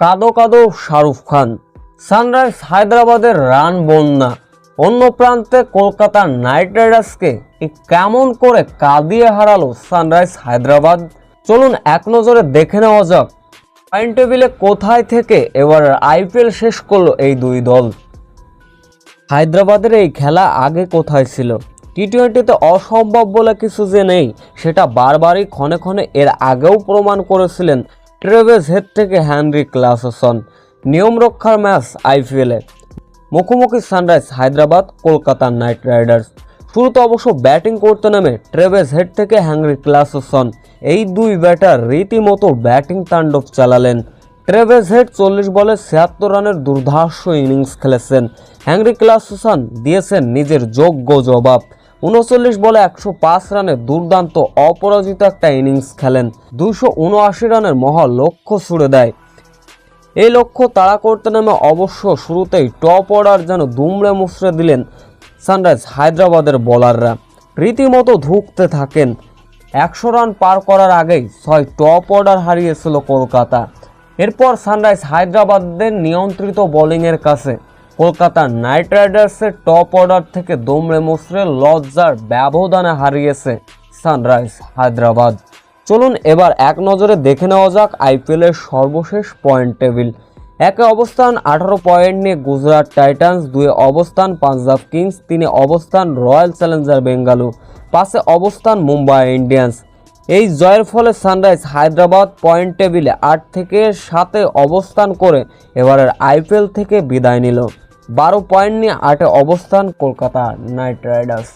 কাদো কাদো শাহরুখ খান। সানরাইজ হায়দ্রাবাদের রান বন্যা। অন্য প্রান্তে কলকাতার নাইট রাইডার্সকে কেমন করে কাঁদিয়ে হারালো সানরাইজ হায়দ্রাবাদ? চলুন এক নজরে দেখে নেওয়া যাক। পয়েন্ট টেবিলে কোথায় থেকে এবার আইপিএল শেষ করল এই দুই দল? হায়দ্রাবাদের এই খেলা আগে কোথায় ছিল? টি টোয়েন্টিতে অসম্ভব বলে কিছু যে নেই, সেটা বারবারই ক্ষণে ক্ষণে এর আগেও প্রমাণ করেছিলেন ট্রেভেজ হেড থেকে হ্যানরি ক্লাসন নিয়ম রক্ষার ম্যাচ আইপিএলে মুখোমুখি sunrise Hyderabad, Kolkata knight riders শুরুতে অবশ্য ব্যাটিং করতে নামে ট্রেভেজ হেড থেকে হ্যানরি ক্লাসন এই দুই ব্যাটার রীতিমতো ব্যাটিং তাণ্ডব চালালেন। ট্রেভেজ হেড চল্লিশ বলে ছিয়াত্তর রানের দুর্ধর্ষ ইনিংস খেলেছেন। হ্যাংরি ক্লাসন দিয়েছেন নিজের যোগ্য জবাব। উনচল্লিশ বলে একশো পাঁচ রানে দুর্দান্ত অপরাজিত একটা ইনিংস খেলেন। দুশো উনআশি রানের মহা লক্ষ্য ছুড়ে দেয়। এই লক্ষ্য তাড়া করতে নেমে অবশ্য শুরুতেই টপ অর্ডার যেন দুমড়ে মুচড়ে দিলেন সানরাইজ হায়দ্রাবাদের বোলাররা। রীতিমতো ধুঁকতে থাকেন। একশো রান পার করার আগেই ছয় টপ অর্ডার হারিয়েছিল কলকাতা। এরপর সানরাইজ হায়দ্রাবাদের নিয়ন্ত্রিত বোলিংয়ের কাছে কলকাতা নাইট রাইডার্সের টপ অর্ডার থেকে দমড়ে মুচড়ে লজ্জার ব্যবধানে হারিয়েছে সানরাইজ হায়দ্রাবাদ। চলুন এবার এক নজরে দেখে নেওয়া যাক আইপিএলের সর্বশেষ পয়েন্ট টেবিল। একে অবস্থান আঠারো পয়েন্ট নিয়ে গুজরাট টাইটান্স, দুয়ে অবস্থান পাঞ্জাব কিংস, তিনে অবস্থান রয়্যাল চ্যালেঞ্জার বেঙ্গালুরু পাশে অবস্থান মুম্বাই ইন্ডিয়ান্স। এই জয়ের ফলে সানরাইজ হায়দ্রাবাদ পয়েন্ট টেবিলে আট থেকে সাতে অবস্থান করে এবারের আইপিএল থেকে বিদায় নিল। বারো পয়েন্ট নিয়ে আটে অবস্থান কলকাতা নাইট রাইডার্স।